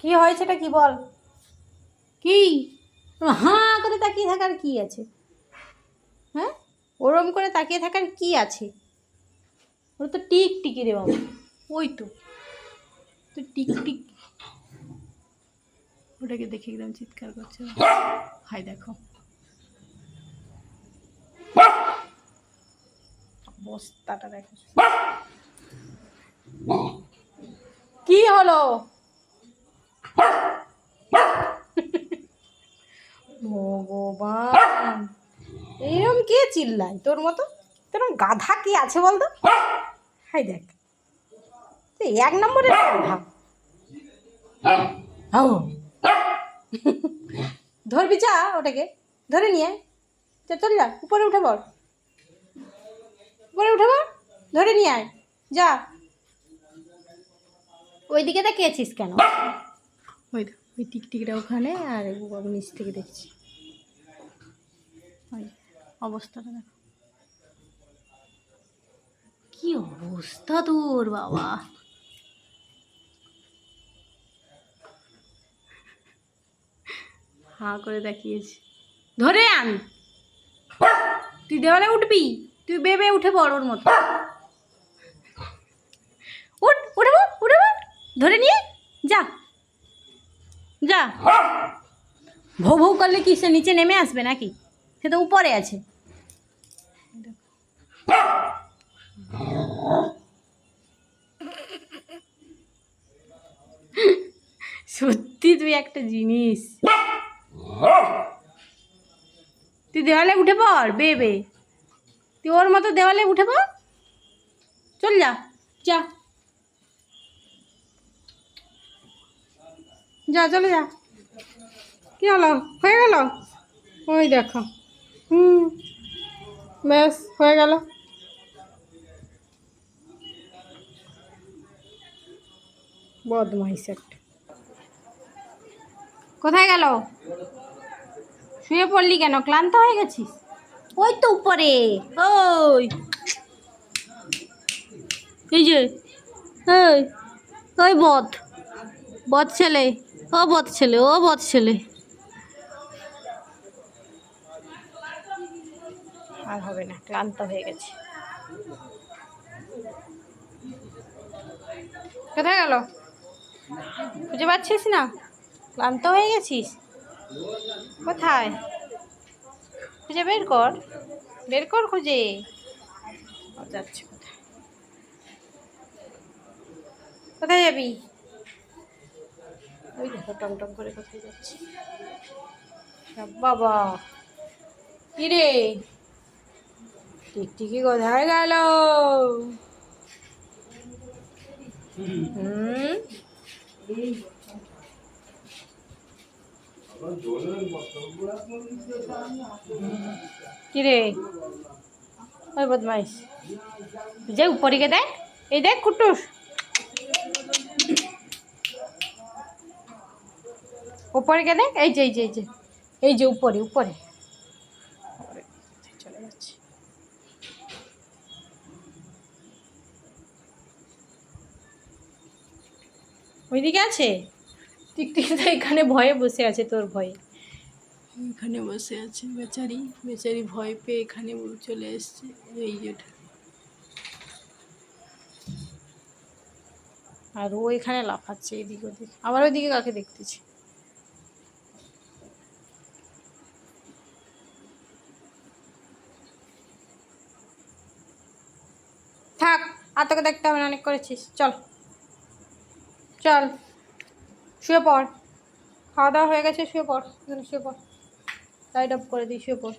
কি হয়েছে এটা কি বল? কি? হাঁ করে তাকিয়ে থাকার কি আছে? হ্যাঁ? ওরম করে তাকিয়ে থাকার কি আছে? ওর তো টিক টিকি রে বাবা। ওই তো। তো টিক টিক। ওটাকে দেখে একদম চিৎকার করছে। হাই দেখো। বস্তাটা দেখো। কি হলো? এরম কে চিল্লায় তোর মতো? তোর গাধা কি আছে বলতো? হাই দেখ। এক নম্বরের ধরবি যা ওটাকে। ধরে নিয়ে। চল চল যা। উপরে উঠে বল উপরে উঠে বল ধরে নিয়ে আয়। যা। ওইদিকে তাকিয়েছিস কেন? ওই ওই টিকটিকিটা ওখানে আর নিচ থেকে দেখছি। ওই অবস্থাটা দেখো। কি অবস্থা তোর, বাবা? হাঁ করে দেখিয়েছি। ধরে আন। তুই দেওয়ালে উঠবি? তুই বেবে উঠে পড় ওর মতো। উঠ, উঠে পড় উঠে পড় ধরে নিয়ে যা। যা। ভৌ ভৌ করলে কি সে নিচে নেমে আসবে নাকি? সে তো উপরে আছে। সত্যি তুই একটা জিনিস। তুই দেওয়ালে উঠে পড়, বে বে। তুই ওর মতো দেওয়ালে উঠে পড়। চল যা যা। যা, চলে যা। কি হলো? হয়ে গেল? ওই দেখো। হুম ব্যাস হয়ে গেল। বদমাইশ একটা। কোথায় গেল? শুয়ে পড়লি কেন? ক্লান্ত হয়ে গেছিস? ওই তো উপরে। ওই। এই যে ওই ওই বদ। বদ ছেলে ও বদ ছেলে ও বদ ছেলে। আর হবে না, ক্লান্ত হয়ে গেছে। কোথায় গেল? খুঁজে পাচ্ছিস না? ক্লান্ত হয়ে গেছিস? কোথায়? খুঁজে বের কর। বের কর খুঁজে। যাচ্ছে কোথায়? কোথায় যাবি? ওই দেখো, টমটম করে কোথায় যাচ্ছে? বাবা কি রে টিকটিকি কোথায় গেল? হুম? কি রে ওই বদমাইশ। যে উপরিকে দেখ, এই দেখ কুটুস উপরে দেখ, এই যে এই যে এই যে এই যে উপরে উপরে চলে যাচ্ছে ওইদিকে আছে? টিকটিক তো এখানে ভয়ে বসে আছে তোর ভয়ে। এখানে বসে আছে বেচারি বেচারি ভয় পেয়ে এখানে চলে এসছে এই যেটা। আর ও এখানে লাফাচ্ছে এদিক ওদিক। আবার ওইদিকে কাকে দেখতেছি? থাক আর তোকে দেখতে হবে অনেক করেছিস। চল। চল, শুয়ে পড়। খাওয়া দাওয়া হয়ে গেছে, শুয়ে পড় শুয়ে পড়। লাইট অফ করে দিই, শুয়ে পড়।